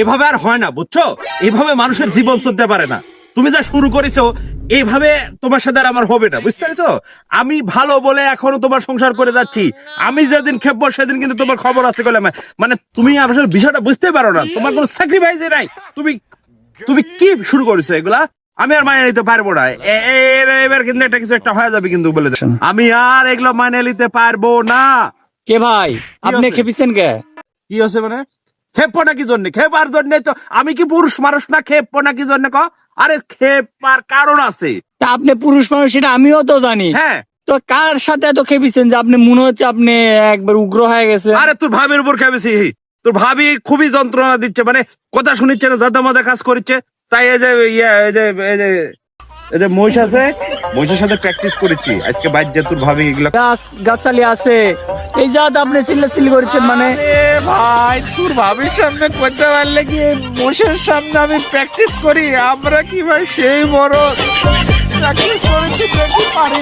এভাবে আর হয় না বুঝছ? এভাবে মানুষের জীবন চলতে পারে না। তুমি যা শুরু করেছ এইভাবে তোমার সাথে আর আমার হবে না বুঝতে পেরেছ? আমি ভালো বলে এখনও তোমার সংসার করে যাচ্ছি। আমি যেদিন খেপবো সেদিন কিন্তু তোমার খবর আছে বলে মানে তুমি আসলে বিষয়টা বুঝতে পারো না। তোমার কোনো স্যাক্রিফাইসে নাই। তুমি তুমি কি শুরু করেছ এগুলা? আমি আর মানিয়ে নিতে পারব না। এবার কিন্তু একটা কিছু একটা হয়ে যাবে কিন্তু বলে। আমি আর এগুলো মানিয়ে নিতে পারব না। কে ভাই? আপনি? খেপিছেন কে? কি হচ্ছে মানে? খেপো নাকি জন্য? খেপার জন্য তো আমি কি পুরুষ মানুষ না খেপো নাকি জন্য ক? আরে খেপার কারণ আছে। তা আপনি পুরুষ মানুষ সেটা আমিও তো জানি। হ্যাঁ। তো কার সাথে এত খেপিছেন যে আপনি মনে হচ্ছে আপনি একবার উগ্র হয়ে গেছে? আরে তোর ভাবির উপর খেপেছি। তোর ভাবি খুবই যন্ত্রণা দিচ্ছে মানে কথা শুনিচ্ছে না দাদা মাদা কাজ করছে তাই এই যে ইয়ে এই যে এই যে এই যে মহিষ আছে মহিষের সাথে প্র্যাকটিস করেছি। আজকে বাইর যে তোর ভাবি এগুলা গাছ গাছালি আছে। এই জাত আপনি আপনি চিল্লাচিল্লি করেছেন মানে? ভাই, তোর ভাবির সামনে করতে পারলে কি মোষের সামনে আমি প্র্যাকটিস করি? আমরা কি ভাই সেই বড় প্র্যাকটিস করেছি দেখি পারি।